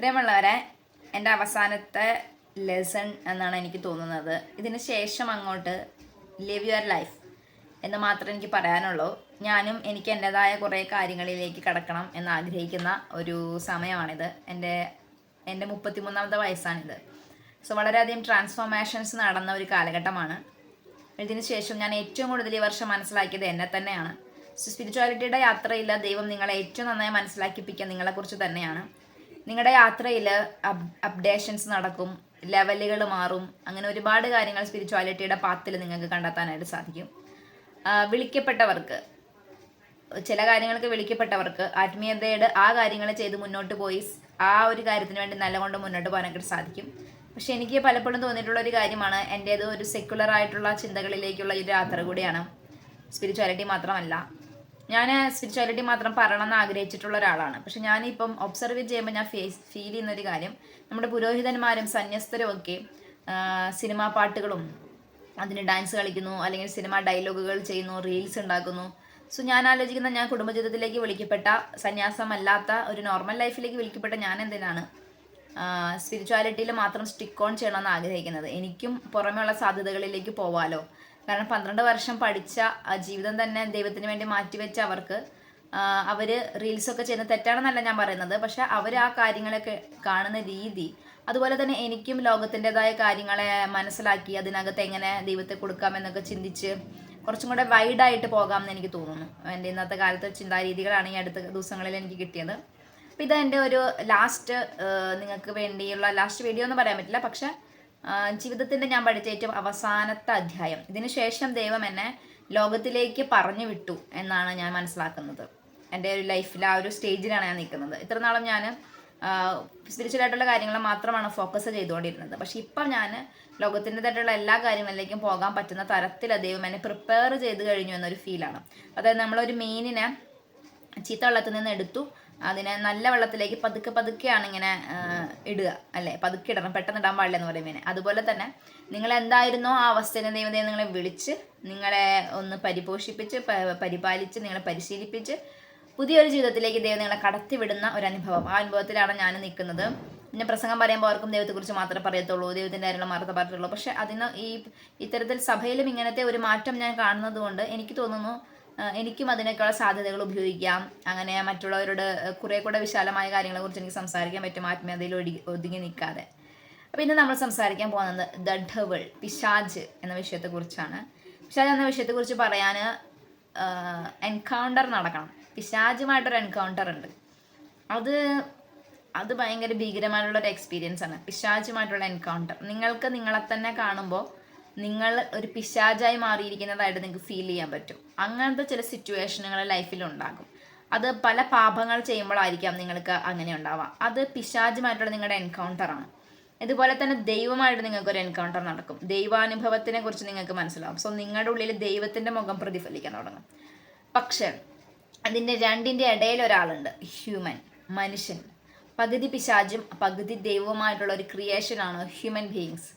പ്രിയമുള്ളവരെ എന്റെ അവസാനത്തെ ലെസൺ എന്നാണ് എനിക്ക് തോന്നുന്നത്. ഇതിന് ശേഷം അങ്ങോട്ട് ലിവ് യുവർ ലൈഫ് എന്ന് മാത്രമേ എനിക്ക് പറയാനുള്ളൂ. ഞാനും എനിക്ക് എന്റെതായ കുറേ കാര്യങ്ങളിലേക്ക് കടക്കണം എന്ന് ആഗ്രഹിക്കുന്ന ഒരു സമയമാണിത്. എന്റെ എന്റെ മുപ്പത്തിമൂന്നാമത്തെ വയസ്സാണിത്. സോ വളരെയധികം ട്രാൻസ്ഫോർമേഷൻസ് നടന്ന ഒരു കാലഘട്ടമാണ്. ഇതിന് ശേഷം ഞാൻ ഏറ്റവും കൂടുതൽ ഈ വർഷം മനസ്സിലാക്കിയത് എന്നെ തന്നെയാണ്. സ്പിരിച്വാലിറ്റിയുടെ യാത്രയില്ല ദൈവം നിങ്ങളെ ഏറ്റവും നന്നായി മനസ്സിലാക്കിപ്പിക്കുക നിങ്ങളെക്കുറിച്ച് തന്നെയാണ്. നിങ്ങളുടെ യാത്രയിൽ അപ്ഡേഷൻസ് നടക്കും ലെവലുകൾ മാറും അങ്ങനെ ഒരുപാട് കാര്യങ്ങൾ സ്പിരിച്വാലിറ്റിയുടെ പാത്തിൽ നിങ്ങൾക്ക് കണ്ടെത്താനായിട്ട് സാധിക്കും. വിളിക്കപ്പെട്ടവർക്ക് ചില കാര്യങ്ങൾക്ക് വിളിക്കപ്പെട്ടവർക്ക് ആത്മീയതയുടെ ആ കാര്യങ്ങൾ ചെയ്ത് മുന്നോട്ട് പോയി ആ ഒരു കാര്യത്തിന് വേണ്ടി നല്ലകൊണ്ട് മുന്നോട്ട് പോകാനൊക്കെ സാധിക്കും. പക്ഷെ എനിക്ക് പലപ്പോഴും തോന്നിയിട്ടുള്ള ഒരു കാര്യമാണ് എന്റേത് ഒരു സെക്യുലർ ആയിട്ടുള്ള ചിന്തകളിലേക്കുള്ള ഒരു യാത്ര കൂടിയാണ്. സ്പിരിച്വാലിറ്റി മാത്രമല്ല. ഞാൻ സ്പിരിച്വാലിറ്റി മാത്രം പറയണം എന്ന് ആഗ്രഹിച്ചിട്ടുള്ള ഒരാളാണ്. പക്ഷെ ഞാനിപ്പം ഒബ്സർവ് ചെയ്യുമ്പോൾ ഞാൻ ഫേസ് ഫീൽ ചെയ്യുന്ന ഒരു കാര്യം നമ്മുടെ പുരോഹിതന്മാരും സന്യസ്തരും ഒക്കെ സിനിമാ പാട്ടുകളും അതിന് ഡാൻസ് കളിക്കുന്നു അല്ലെങ്കിൽ സിനിമ ഡയലോഗുകൾ ചെയ്യുന്നു റീൽസ് ഉണ്ടാക്കുന്നു. സോ ഞാൻ ആലോചിക്കുന്ന ഞാൻ കുടുംബജീവിതത്തിലേക്ക് വിളിക്കപ്പെട്ട സന്യാസമല്ലാത്ത ഒരു നോർമൽ ലൈഫിലേക്ക് വിളിക്കപ്പെട്ട ഞാൻ എന്തിനാണ്? സ്പിരിച്വാലിറ്റിയിൽ മാത്രം സ്റ്റിക്ക് ഓൺ ചെയ്യണമെന്ന് ആഗ്രഹിക്കുന്നത്. എനിക്കും പുറമെയുള്ള സാധ്യതകളിലേക്ക് പോവാലോ? കാരണം പന്ത്രണ്ട് വർഷം പഠിച്ച ജീവിതം തന്നെ ദൈവത്തിന് വേണ്ടി മാറ്റിവെച്ച അവർക്ക് അവർ റീൽസൊക്കെ ചെയ്യുന്ന തെറ്റാണെന്നല്ല ഞാൻ പറയുന്നത്. പക്ഷെ അവർ ആ കാര്യങ്ങളൊക്കെ കാണുന്ന രീതി അതുപോലെ തന്നെ എനിക്കും ലോകത്തിന്റെതായ കാര്യങ്ങളെ മനസ്സിലാക്കി അതിനകത്ത് എങ്ങനെ ദൈവത്തെ കൊടുക്കാം എന്നൊക്കെ ചിന്തിച്ച് കുറച്ചും കൂടെ വൈഡായിട്ട് പോകാം എന്ന് എനിക്ക് തോന്നുന്നു. എന്റെ ഇന്നത്തെ കാലത്തെ ചിന്താരീതികളാണ് ഈ അടുത്ത ദിവസങ്ങളിൽ എനിക്ക് കിട്ടിയത്. അപ്പോൾ ഇത് എന്റെ ഒരു ലാസ്റ്റ് നിങ്ങൾക്ക് വേണ്ടിയുള്ള ലാസ്റ്റ് വീഡിയോ എന്ന് പറയാൻ പറ്റില്ല. പക്ഷെ ജീവിതത്തിന്റെ ഞാൻ പഠിച്ച ഏറ്റവും അവസാനത്തെ അധ്യായം. ഇതിന് ശേഷം ദൈവം എന്നെ ലോകത്തിലേക്ക് പറഞ്ഞു വിട്ടു എന്നാണ് ഞാൻ മനസ്സിലാക്കുന്നത്. എന്റെ ഒരു ലൈഫിൽ ആ ഒരു സ്റ്റേജിലാണ് ഞാൻ നിൽക്കുന്നത്. ഇത്രനാളും ഞാൻ സ്പിരിച്വലായിട്ടുള്ള കാര്യങ്ങൾ മാത്രമാണ് ഫോക്കസ് ചെയ്തുകൊണ്ടിരുന്നത്. പക്ഷെ ഇപ്പം ഞാൻ ലോകത്തിന്റെതായിട്ടുള്ള എല്ലാ കാര്യങ്ങളിലേക്കും പോകാൻ പറ്റുന്ന തരത്തിൽ ദൈവം എന്നെ പ്രിപ്പയർ ചെയ്ത് കഴിഞ്ഞു എന്നൊരു ഫീലാണ് അതായത് നമ്മളൊരു മീനിനെ ചീത്ത വെള്ളത്തിൽ നിന്ന് എടുത്തു. അതിനെ നല്ല വെള്ളത്തിലേക്ക് പതുക്കെ പതുക്കെയാണ് ഇങ്ങനെ ഇടുക അല്ലേ? പതുക്കെ ഇടണം. പെട്ടെന്ന് ഇടാൻ പാടില്ല എന്ന് പറയുമ്പോൾ അതുപോലെ തന്നെ നിങ്ങൾ എന്തായിരുന്നോ ആ അവസ്ഥയിൽ ദൈവം ദൈവം നിങ്ങളെ വിളിച്ച് നിങ്ങളെ ഒന്ന് പരിപോഷിപ്പിച്ച് പരിപാലിച്ച് നിങ്ങളെ പരിശീലിപ്പിച്ച് പുതിയൊരു ജീവിതത്തിലേക്ക് ദൈവം നിങ്ങളെ കടത്തിവിടുന്ന ഒരു അനുഭവം. ആ അനുഭവത്തിലാണ് ഞാൻ നിൽക്കുന്നത്. പിന്നെ പ്രസംഗം പറയുമ്പോൾ അവർക്കും ദൈവത്തെക്കുറിച്ച് മാത്രമേ പറയത്തുള്ളൂ. ദൈവത്തിന്റെ കാര്യങ്ങൾ മാത്രമേ പറയത്തുള്ളൂ പക്ഷേ അതിന് ഈ ഇത്തരത്തിൽ സഭയിലും ഇങ്ങനത്തെ ഒരു മാറ്റം ഞാൻ കാണുന്നത് കൊണ്ട് എനിക്ക് തോന്നുന്നു എനിക്കും അതിനൊക്കെയുള്ള സാധ്യതകൾ ഉപയോഗിക്കാം. അങ്ങനെ മറ്റുള്ളവരോട് കുറെ കൂടെ വിശാലമായ കാര്യങ്ങളെ കുറിച്ച് എനിക്ക് സംസാരിക്കാൻ പറ്റും ആത്മീയതയിൽ ഒഴുകി ഒതുങ്ങി നിൽക്കാതെ. അപ്പോൾ ഇന്ന് നമ്മൾ സംസാരിക്കാൻ പോകുന്നത് ദ ഡബിൾ പിശാജ് എന്ന വിഷയത്തെക്കുറിച്ചാണ്. പിശാജ് എന്ന വിഷയത്തെക്കുറിച്ച് പറയാൻ എൻകൗണ്ടർ നടക്കണം. പിശാജുമായിട്ടൊരു എൻകൗണ്ടർ ഉണ്ട്. അത് അത് ഭയങ്കര ഭീകരമായിട്ടുള്ള ഒരു എക്സ്പീരിയൻസ് ആണ് പിശാജുമായിട്ടുള്ള എൻകൗണ്ടർ. നിങ്ങൾക്ക് നിങ്ങളെ തന്നെ കാണുമ്പോൾ നിങ്ങൾ ഒരു പിശാചായി മാറിയിരിക്കുന്നതായിട്ട് നിങ്ങൾക്ക് ഫീൽ ചെയ്യാൻ പറ്റും. അങ്ങനത്തെ ചില സിറ്റുവേഷനുകൾ ലൈഫിൽ ഉണ്ടാകും. അത് പല പാപങ്ങൾ ചെയ്യുമ്പോഴായിരിക്കാം നിങ്ങൾക്ക് അങ്ങനെ ഉണ്ടാവാം അത് പിശാചുമായിട്ടുള്ള നിങ്ങളുടെ എൻകൗണ്ടറാണ് ഇതുപോലെ തന്നെ ദൈവമായിട്ട് നിങ്ങൾക്ക് ഒരു എൻകൗണ്ടർ നടക്കും. ദൈവാനുഭവത്തിനെ കുറിച്ച് നിങ്ങൾക്ക് മനസ്സിലാവും. സോ നിങ്ങളുടെ ഉള്ളിൽ ദൈവത്തിന്റെ മുഖം പ്രതിഫലിക്കാൻ തുടങ്ങും. പക്ഷേ അതിന്റെ രണ്ടിന്റെ ഇടയിൽ ഒരാളുണ്ട്. ഹ്യൂമൻ മനുഷ്യൻ. പകുതി പിശാചും പകുതി ദൈവവുമായിട്ടുള്ള ഒരു ക്രിയേഷനാണ് ഹ്യൂമൻ ബീയിങ്സ്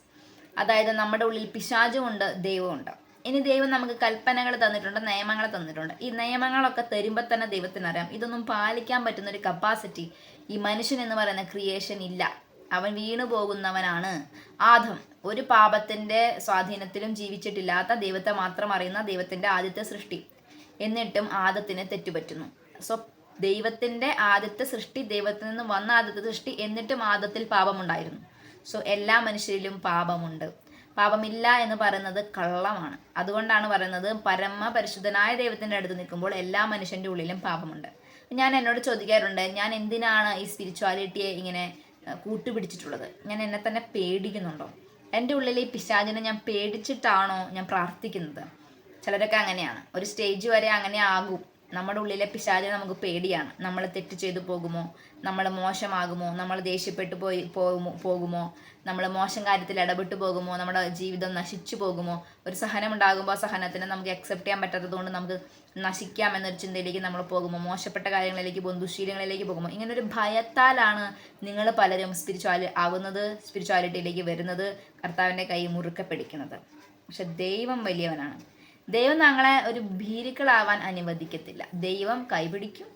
അതായത് നമ്മുടെ ഉള്ളിൽ പിശാചുമുണ്ട് ദൈവമുണ്ട്. ഇനി ദൈവം നമുക്ക് കൽപ്പനകൾ തന്നിട്ടുണ്ട് നിയമങ്ങൾ തന്നിട്ടുണ്ട്. ഈ നിയമങ്ങളൊക്കെ തരുമ്പോൾ തന്നെ ദൈവത്തിനറിയാം ഇതൊന്നും പാലിക്കാൻ പറ്റുന്ന ഒരു കപ്പാസിറ്റി ഈ മനുഷ്യൻ എന്ന് പറയുന്ന ക്രിയേഷൻ ഇല്ല. അവൻ വീണു പോകുന്നവനാണ്. ആദം ഒരു പാപത്തിന്റെ സ്വാധീനത്തിലും ജീവിച്ചിട്ടില്ലാത്ത ദൈവത്തെ മാത്രം അറിയുന്ന ദൈവത്തിന്റെ ആദ്യത്തെ സൃഷ്ടി. എന്നിട്ടും ആദത്തിന് തെറ്റുപറ്റുന്നു. സോ ദൈവത്തിന്റെ ആദ്യത്തെ സൃഷ്ടി ദൈവത്തിൽ നിന്ന് വന്ന ആദ്യത്തെ സൃഷ്ടി എന്നിട്ടും ആദത്തിൽ പാപമുണ്ടായിരുന്നു. സോ എല്ലാ മനുഷ്യരിലും പാപമുണ്ട്. പാപമില്ല എന്ന് പറയുന്നത് കള്ളമാണ്. അതുകൊണ്ടാണ് പറയുന്നത് പരമ പരിശുദ്ധനായ ദൈവത്തിന്റെ അടുത്ത് നിൽക്കുമ്പോൾ എല്ലാ മനുഷ്യന്റെ ഉള്ളിലും പാപമുണ്ട്. ഞാൻ എന്നോട് ചോദിക്കാറുണ്ട് ഞാൻ എന്തിനാണ് ഈ സ്പിരിച്വാലിറ്റിയെ ഇങ്ങനെ കൂട്ടുപിടിച്ചിട്ടുള്ളത്? ഞാൻ എന്നെ തന്നെ പേടിക്കുന്നുണ്ടോ? എന്റെ ഉള്ളിൽ ഈ പിശാചിനെ ഞാൻ പേടിച്ചിട്ടാണോ ഞാൻ പ്രാർത്ഥിക്കുന്നത്? ചിലരൊക്കെ അങ്ങനെയാണ്. ഒരു സ്റ്റേജ് വരെ അങ്ങനെ ആകും. നമ്മുടെ ഉള്ളിലെ പിശാചിനെ നമുക്ക് പേടിയാണ്. നമ്മൾ തെറ്റ് ചെയ്തു പോകുമോ? നമ്മൾ മോശമാകുമോ? നമ്മൾ ദേഷ്യപ്പെട്ടു പോയി പോകുമോ? നമ്മൾ മോശം കാര്യത്തിൽ ഇടപെട്ടു പോകുമോ? നമ്മുടെ ജീവിതം നശിച്ചു പോകുമോ? ഒരു സഹനം ഉണ്ടാകുമ്പോൾ സഹനത്തിനെ നമുക്ക് അക്സെപ്റ്റ് ചെയ്യാൻ പറ്റാത്തതുകൊണ്ട് നമുക്ക് നശിക്കാം എന്നൊരു ചിന്തയിലേക്ക് നമ്മൾ പോകുമോ? മോശപ്പെട്ട കാര്യങ്ങളിലേക്ക് പോകും ദുശീലങ്ങളിലേക്ക് പോകുമോ? ഇങ്ങനെ ഒരു ഭയത്താലാണ് നിങ്ങൾ പലരും സ്പിരിച്വാലി ആകുന്നത് സ്പിരിച്വാലിറ്റിയിലേക്ക് വരുന്നത് കർത്താവിന്റെ കൈ മുറുക്കെ പിടിക്കുന്നത്. പക്ഷെ ദൈവം വലിയവനാണ്. ദൈവം ഞങ്ങളെ ഒരു ഭീരുക്കളാവാൻ അനുവദിക്കത്തില്ല. ദൈവം കൈപിടിക്കും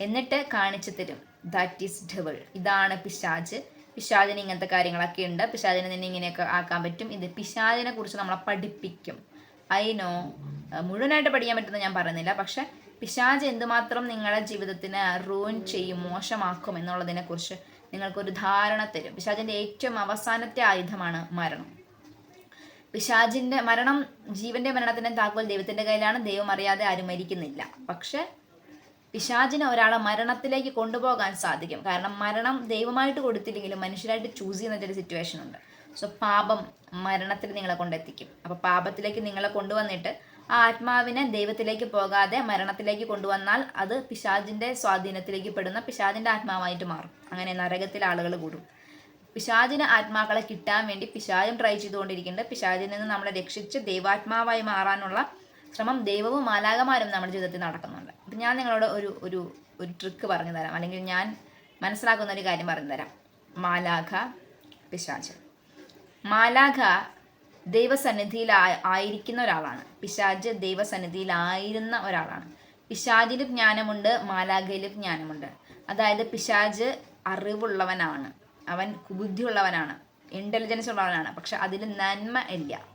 എന്നിട്ട് കാണിച്ചു തരും. ദാറ്റ് ഈസ് ഡബിൾ ഇതാണ് പിശാജ് പിശാജിന് ഇങ്ങനത്തെ കാര്യങ്ങളൊക്കെ ഉണ്ട്. പിശാജിനെ നിന്നെ ഇങ്ങനെയൊക്കെ ആക്കാൻ പറ്റും. ഇത് പിശാജിനെ കുറിച്ച് നമ്മളെ പഠിപ്പിക്കും. ഐ നോ മുഴുവനായിട്ട് പഠിക്കാൻ പറ്റുമെന്ന് ഞാൻ പറയുന്നില്ല. പക്ഷെ പിശാജ് എന്തുമാത്രം നിങ്ങളുടെ ജീവിതത്തിനെ റൂൻ ചെയ്യും മോശമാക്കും എന്നുള്ളതിനെ കുറിച്ച് നിങ്ങൾക്കൊരു ധാരണ തരും. പിശാജിന്റെ ഏറ്റവും അവസാനത്തെ ആയുധമാണ് മരണം. പിശാജിന്റെ മരണം ജീവന്റെ മരണത്തിന്റെ താക്കോൽ ദൈവത്തിന്റെ കയ്യിലാണ്. ദൈവം അറിയാതെ ആരും മരിക്കുന്നില്ല. പക്ഷെ പിശാചിനെ ഒരാളെ മരണത്തിലേക്ക് കൊണ്ടുപോകാൻ സാധിക്കും. കാരണം മരണം ദൈവമായിട്ട് കൊടുത്തില്ലെങ്കിലും മനുഷ്യരായിട്ട് ചൂസ് ചെയ്യുന്ന ഒരു സിറ്റുവേഷൻ ഉണ്ട്. സോ പാപം മരണത്തിൽ നിങ്ങളെ കൊണ്ടെത്തിക്കും. അപ്പോൾ പാപത്തിലേക്ക് നിങ്ങളെ കൊണ്ടുവന്നിട്ട് ആ ആത്മാവിനെ ദൈവത്തിലേക്ക് പോകാതെ മരണത്തിലേക്ക് കൊണ്ടുവന്നാൽ അത് പിശാജിന്റെ സ്വാധീനത്തിലേക്ക് പെടുന്ന പിശാജിന്റെ ആത്മാവായിട്ട് മാറും. അങ്ങനെ നരകത്തിൽ ആളുകൾ കൂടും. പിശാചിന് ആത്മാക്കളെ കിട്ടാൻ വേണ്ടി പിശാചും ട്രൈ ചെയ്തുകൊണ്ടിരിക്കുന്നുണ്ട്. പിശാചിൽ നിന്ന് നമ്മളെ രക്ഷിച്ച് ദൈവാത്മാവായി മാറാനുള്ള ശ്രമം ദൈവവും മാലാകമാരും നമ്മുടെ ജീവിതത്തിൽ നടക്കുന്നുണ്ട്. അപ്പം ഞാൻ നിങ്ങളോട് ഒരു ഒരു ഒരു ട്രിക്ക് പറഞ്ഞു തരാം. അല്ലെങ്കിൽ ഞാൻ മനസ്സിലാക്കുന്ന ഒരു കാര്യം പറഞ്ഞു തരാം. മാലാഖ പിശാച്. മാലാഖ ദൈവസന്നിധിയിൽ ആയിരിക്കുന്ന ഒരാളാണ്. പിശാജ് ദൈവസന്നിധിയിലായിരുന്ന ഒരാളാണ്. പിശാജിലും ജ്ഞാനമുണ്ട് മാലാഖയിലും ജ്ഞാനമുണ്ട്. അതായത് പിശാജ് അറിവുള്ളവനാണ്. അവൻ ബുദ്ധിയുള്ളവനാണ് ഇന്റലിജൻസ് ഉള്ളവനാണ് പക്ഷെ അതിൽ നന്മ ഇല്ല.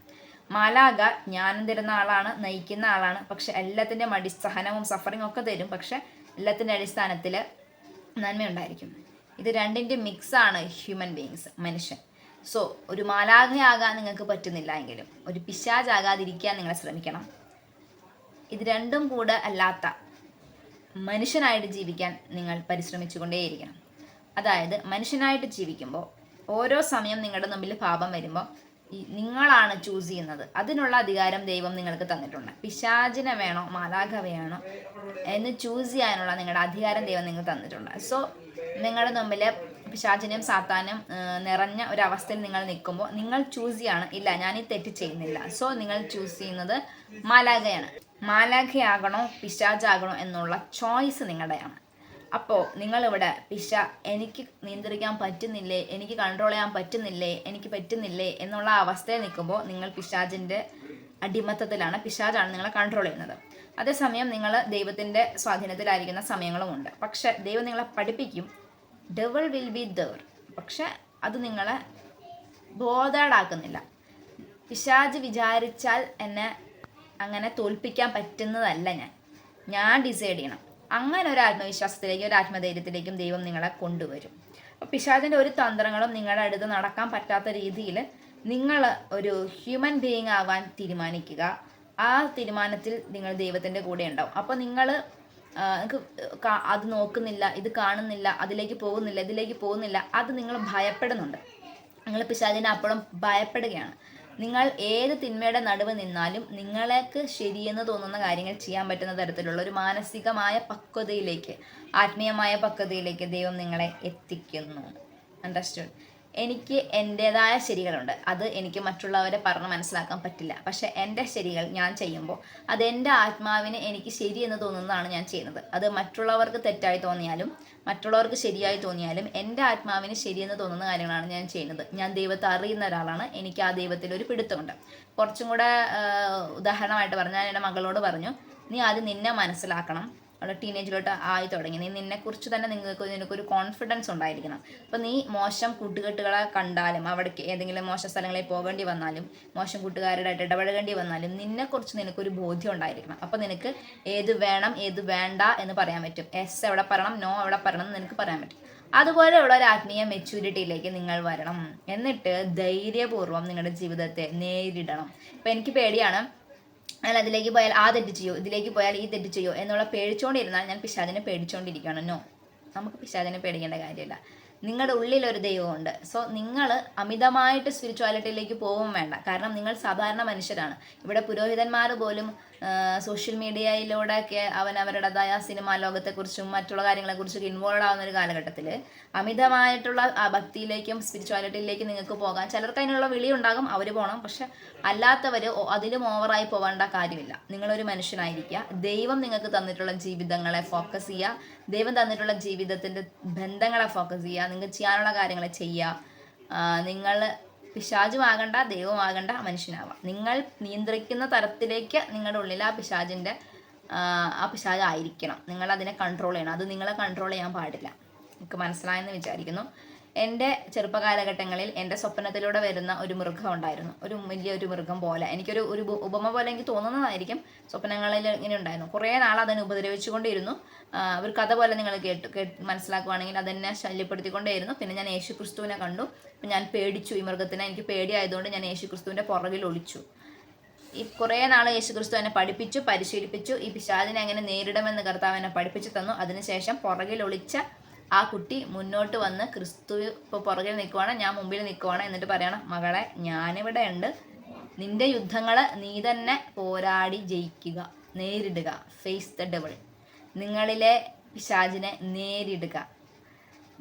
മാലാഖ ജ്ഞാനം തരുന്ന ആളാണ് നയിക്കുന്ന ആളാണ് പക്ഷെ എല്ലാത്തിന്റെ മടി സഹനവും സഫറിങ്ങും ഒക്കെ തരും പക്ഷെ എല്ലാത്തിന്റെ അടിസ്ഥാനത്തിൽ നന്മയുണ്ടായിരിക്കും ഇത് രണ്ടിന്റെ മിക്സാണ് ഹ്യൂമൻ ബീങ്സ് മനുഷ്യൻ. സോ ഒരു മാലാഖയാകാൻ നിങ്ങൾക്ക് പറ്റുന്നില്ല എങ്കിലും ഒരു പിശാചാകാതിരിക്കാൻ നിങ്ങൾ ശ്രമിക്കണം. ഇത് രണ്ടും കൂടെ അല്ലാത്ത മനുഷ്യനായിട്ട് ജീവിക്കാൻ നിങ്ങൾ പരിശ്രമിച്ചുകൊണ്ടേയിരിക്കണം. അതായത് മനുഷ്യനായിട്ട് ജീവിക്കുമ്പോൾ ഓരോ സമയം നിങ്ങളുടെ മുമ്പിൽ പാപം വരുമ്പോൾ നിങ്ങളാണ് ചൂസ് ചെയ്യുന്നത്. അതിനുള്ള അധികാരം ദൈവം നിങ്ങൾക്ക് തന്നിട്ടുണ്ട്. പിശാചിനെ വേണോ മാലാഖ വേണോ എന്ന് ചൂസ് ചെയ്യാനുള്ള നിങ്ങളുടെ അധികാരം ദൈവം നിങ്ങൾക്ക് തന്നിട്ടുണ്ട്. സോ നിങ്ങളുടെ മുമ്പിൽ പിശാചിനെയും സാത്താനും നിറഞ്ഞ ഒരു അവസ്ഥയിൽ നിങ്ങൾ നിൽക്കുമ്പോൾ നിങ്ങൾ ചൂസ് ചെയ്യാണ് ഇല്ല ഞാൻ ഈ തെറ്റ് ചെയ്യുന്നില്ല. സോ നിങ്ങൾ ചൂസ് ചെയ്യുന്നത് മാലാഖയാണ്. മാലാഖയാകണോ പിശാചാകണോ എന്നുള്ള ചോയ്സ് നിങ്ങളുടെയാണ്. അപ്പോൾ നിങ്ങളിവിടെ പിശ എനിക്ക് നിയന്ത്രിക്കാൻ പറ്റുന്നില്ലേ? എനിക്ക് കൺട്രോൾ ചെയ്യാൻ പറ്റുന്നില്ലേ? എനിക്ക് പറ്റുന്നില്ലേ? എന്നുള്ള അവസ്ഥയിൽ നിൽക്കുമ്പോൾ നിങ്ങൾ പിശാജിന്റെ അടിമത്തത്തിലാണ് പിശാജാണ് നിങ്ങളെ കൺട്രോൾ ചെയ്യുന്നത്. അതേസമയം നിങ്ങൾ ദൈവത്തിന്റെ സ്വാധീനത്തിലായിരിക്കുന്ന സമയങ്ങളുമുണ്ട്. പക്ഷെ ദൈവം നിങ്ങളെ പഠിപ്പിക്കും ഡെവൾ വിൽ ബി ദർ പക്ഷെ അത് നിങ്ങളെ ബോധേഡാക്കുന്നില്ല പിശാജ് വിചാരിച്ചാൽ എന്നെ അങ്ങനെ തോൽപ്പിക്കാൻ പറ്റുന്നതല്ല ഞാൻ. ഞാൻ ഡിസൈഡ് ചെയ്യണം. അങ്ങനെ ഒരു ആത്മവിശ്വാസത്തിലേക്കും ഒരു ആത്മധൈര്യത്തിലേക്കും ദൈവം നിങ്ങളെ കൊണ്ടുവരും. അപ്പോൾ പിശാചിന്റെ ഒരു തന്ത്രങ്ങളും നിങ്ങളുടെ അടുത്ത് നടക്കാൻ പറ്റാത്ത രീതിയിൽ നിങ്ങൾ ഒരു ഹ്യൂമൻ ബീയിങ് ആവാൻ തീരുമാനിക്കുക. ആ തീരുമാനത്തിൽ നിങ്ങൾ ദൈവത്തിന്റെ കൂടെ ഉണ്ടാവും. അപ്പോൾ നിങ്ങൾ അത് നോക്കുന്നില്ല ഇത് കാണുന്നില്ല അതിലേക്ക് പോകുന്നില്ല ഇതിലേക്ക് പോകുന്നില്ല അത് നിങ്ങൾ ഭയപ്പെടുന്നുണ്ട്. നിങ്ങൾ പിശാചിനെ അപ്പോഴും ഭയപ്പെടുകയാണ്. നിങ്ങൾ ഏത് തിന്മയുടെ നടുവ് നിന്നാലും നിങ്ങൾക്ക് ശരിയെന്ന് തോന്നുന്ന കാര്യങ്ങൾ ചെയ്യാൻ പറ്റുന്ന തരത്തിലുള്ള ഒരു മാനസികമായ പക്വതയിലേക്ക് ആത്മീയമായ പക്വതയിലേക്ക് ദൈവം നിങ്ങളെ എത്തിക്കുന്നു. അണ്ടർസ്റ്റുഡ് എനിക്ക് എന്റെതായ ശരികളുണ്ട്. അത് എനിക്ക് മറ്റുള്ളവരെ പറഞ്ഞ് മനസ്സിലാക്കാൻ പറ്റില്ല. പക്ഷെ എന്റെ ശരികൾ ഞാൻ ചെയ്യുമ്പോൾ അത് എന്റെ ആത്മാവിന് എനിക്ക് ശരിയെന്ന് തോന്നുന്നതാണ് ഞാൻ ചെയ്യുന്നത്. അത് മറ്റുള്ളവർക്ക് തെറ്റായി തോന്നിയാലും മറ്റുള്ളവർക്ക് ശരിയായി തോന്നിയാലും എന്റെ ആത്മാവിന് ശരിയെന്ന് തോന്നുന്ന കാര്യങ്ങളാണ് ഞാൻ ചെയ്യുന്നത്. ഞാൻ ദൈവത്തെ അറിയുന്ന ഒരാളാണ്. എനിക്ക് ആ ദൈവത്തിൽ ഒരു പിടുത്തമുണ്ട്. കുറച്ചും കൂടെ ഉദാഹരണമായിട്ട് പറഞ്ഞാൽ എന്റെ മകളോട് പറഞ്ഞു നീ ആദ്യം നിന്നെ മനസ്സിലാക്കണം. അവിടെ ടീനേജിലോട്ട് ആയി തുടങ്ങി. നീ നിന്നെക്കുറിച്ച് തന്നെ നിങ്ങൾക്ക് നിനക്കൊരു കോൺഫിഡൻസ് ഉണ്ടായിരിക്കണം. അപ്പോൾ നീ മോശം കൂട്ടുകെട്ടുകളെ കണ്ടാലും അവിടേക്ക് ഏതെങ്കിലും മോശം സ്ഥലങ്ങളിൽ പോകേണ്ടി വന്നാലും മോശം കൂട്ടുകാരുമായിട്ട് ഇടപഴകേണ്ടി വന്നാലും നിന്നെക്കുറിച്ച് നിനക്കൊരു ബോധ്യം ഉണ്ടായിരിക്കണം. അപ്പോൾ നിനക്ക് ഏത് വേണം ഏത് വേണ്ട എന്ന് പറയാൻ പറ്റും. എസ് എവിടെ പറയണം നോ എവിടെ പറയണം എന്ന് നിനക്ക് പറയാൻ പറ്റും. അതുപോലെയുള്ള ഒരു ആത്മീയ മെച്യൂരിറ്റിയിലേക്ക് നിങ്ങൾ വരണം. എന്നിട്ട് ധൈര്യപൂർവം നിങ്ങളുടെ ജീവിതത്തെ നേരിടണം. ഇപ്പം എനിക്ക് പേടിയാണ്. ഞാൻ അതിലേക്ക് പോയാൽ ആ തെറ്റ് ചെയ്യോ? ഇതിലേക്ക് പോയാൽ ഈ തെറ്റ് ചെയ്യോ? എന്നുള്ള പേടിച്ചുകൊണ്ടിരുന്നാൽ ഞാൻ പിശാചിനെ പേടിച്ചുകൊണ്ടിരിക്കണമെന്നോ നമുക്ക് പിശാചിനെ പേടിക്കേണ്ട കാര്യമില്ല. നിങ്ങളുടെ ഉള്ളിൽ ഒരു ദൈവമുണ്ട്. സോ നിങ്ങൾ അമിതമായിട്ട് സ്പിരിച്വാലിറ്റിയിലേക്ക് പോവും വേണ്ട. കാരണം നിങ്ങൾ സാധാരണ മനുഷ്യരാണ്. ഇവിടെ പുരോഹിതന്മാർ പോലും സോഷ്യൽ മീഡിയയിലൂടെയൊക്കെ അവൻ അവരുടേതായ സിനിമാ ലോകത്തെക്കുറിച്ചും മറ്റുള്ള കാര്യങ്ങളെക്കുറിച്ചൊക്കെ ഇൻവോൾവ് ആവുന്ന ഒരു കാലഘട്ടത്തിൽ അമിതമായിട്ടുള്ള ഭക്തിയിലേക്കും സ്പിരിച്വാലിറ്റിയിലേക്കും നിങ്ങൾക്ക് പോകാം ചിലർക്ക് അതിനുള്ള വിളി ഉണ്ടാകും അവർ പോകണം പക്ഷെ അല്ലാത്തവർ അതിലും ഓവറായി പോകേണ്ട കാര്യമില്ല. നിങ്ങളൊരു മനുഷ്യനായിരിക്കുക. ദൈവം നിങ്ങൾക്ക് തന്നിട്ടുള്ള ജീവിതങ്ങളെ ഫോക്കസ് ചെയ്യുക. ദൈവം തന്നിട്ടുള്ള ജീവിതത്തിന്റെ ബന്ധങ്ങളെ ഫോക്കസ് ചെയ്യുക. നിങ്ങൾക്ക് ചെയ്യാനുള്ള കാര്യങ്ങളെ ചെയ്യുക. നിങ്ങൾ പിശാചുമാകണ്ട ദൈവമാകണ്ട മനുഷ്യനാവാം. നിങ്ങൾ നിയന്ത്രിക്കുന്ന തരത്തിലേക്ക് നിങ്ങളുടെ ഉള്ളിൽ ആ പിശാചിന്റെ ആ പിശാച് ആയിരിക്കണം നിങ്ങൾ അതിനെ കൺട്രോൾ ചെയ്യണം. അത് നിങ്ങളെ കൺട്രോൾ ചെയ്യാൻ പാടില്ല. നിങ്ങൾക്ക് മനസ്സിലായെന്ന് വിചാരിക്കുന്നു. എന്റെ ചെറുപ്പകാലഘട്ടങ്ങളിൽ എന്റെ സ്വപ്നത്തിലൂടെ വരുന്ന ഒരു മൃഗം ഉണ്ടായിരുന്നു. ഒരു വലിയൊരു മൃഗം പോലെ. എനിക്കൊരു ഒരു ഉപമ പോലെ എനിക്ക് തോന്നുന്നതായിരിക്കും സ്വപ്നങ്ങളിൽ ഇങ്ങനെ ഉണ്ടായിരുന്നു. കുറേ നാൾ അതിനെ ഉപദ്രവിച്ചുകൊണ്ടിരുന്നു. ഒരു കഥ പോലെ നിങ്ങൾ കേട്ട് കേട്ട് മനസ്സിലാക്കുവാണെങ്കിൽ അതെന്നെ ശല്യപ്പെടുത്തിക്കൊണ്ടേയിരുന്നു. പിന്നെ ഞാൻ യേശു ക്രിസ്തുവിനെ കണ്ടു ഞാൻ പേടിച്ചു ഈ മൃഗത്തിനെ. എനിക്ക് പേടിയായതുകൊണ്ട് ഞാൻ യേശു ക്രിസ്തുവിന്റെ പുറകിൽ ഒളിച്ചു. ഈ കുറേ നാൾ യേശു ക്രിസ്തു എന്നെ പഠിപ്പിച്ചു പരിശീലിപ്പിച്ചു. ഈ പിശാദിനെ എങ്ങനെ നേരിടുമെന്ന് കർത്താവ് എന്നെ പഠിപ്പിച്ചു തന്നു. അതിനുശേഷം പുറകിൽ ഒളിച്ച ആ കുട്ടി മുന്നോട്ട് വന്ന് ക്രിസ്തു ഇപ്പോൾ പുറകിൽ നിൽക്കുവാണ് ഞാൻ മുമ്പിൽ നിൽക്കുവാണ് എന്നിട്ട് പറയണം മകളെ ഞാനിവിടെ ഉണ്ട്. നിന്റെ യുദ്ധങ്ങൾ നീ തന്നെ പോരാടി ജയിക്കുക നേരിടുക. ഫേസ് ദ ഡബിൾ നിങ്ങളിലെ പിശാചിനെ നേരിടുക.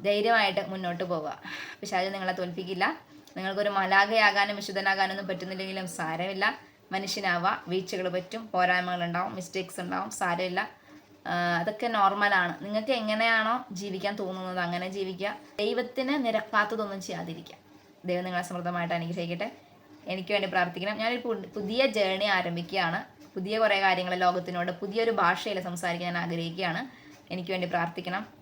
ധൈര്യമായിട്ട് മുന്നോട്ട് പോവുക. പിശാച് നിങ്ങളെ തോൽപ്പിക്കില്ല. നിങ്ങൾക്കൊരു മലാഖയാകാനും വിശുദ്ധനാകാനൊന്നും പറ്റുന്നില്ലെങ്കിലും സാരമില്ല. മനുഷ്യനാവുക. വീഴ്ചകൾ പറ്റും. പോരായ്മകൾ ഉണ്ടാവും മിസ്റ്റേക്സ് ഉണ്ടാവും. സാരമില്ല. അതൊക്കെ നോർമലാണ് നിങ്ങൾക്ക് എങ്ങനെയാണോ ജീവിക്കാൻ തോന്നുന്നത് അങ്ങനെ ജീവിക്കുക. ദൈവത്തിന് നിരക്കാത്തതൊന്നും ചെയ്യാതിരിക്കുക. ദൈവം നിങ്ങളെ സമൃദ്ധമായിട്ട് അനുഗ്രഹിക്കട്ടെ. എനിക്ക് വേണ്ടി പ്രാർത്ഥിക്കണം. ഞാനൊരു പുതിയ ജേണി ആരംഭിക്കുകയാണ്. പുതിയ കുറേ കാര്യങ്ങൾ ലോകത്തിനോട് പുതിയൊരു ഭാഷയിൽ സംസാരിക്കാൻ ആഗ്രഹിക്കുകയാണ്. എനിക്ക് വേണ്ടി പ്രാർത്ഥിക്കണം.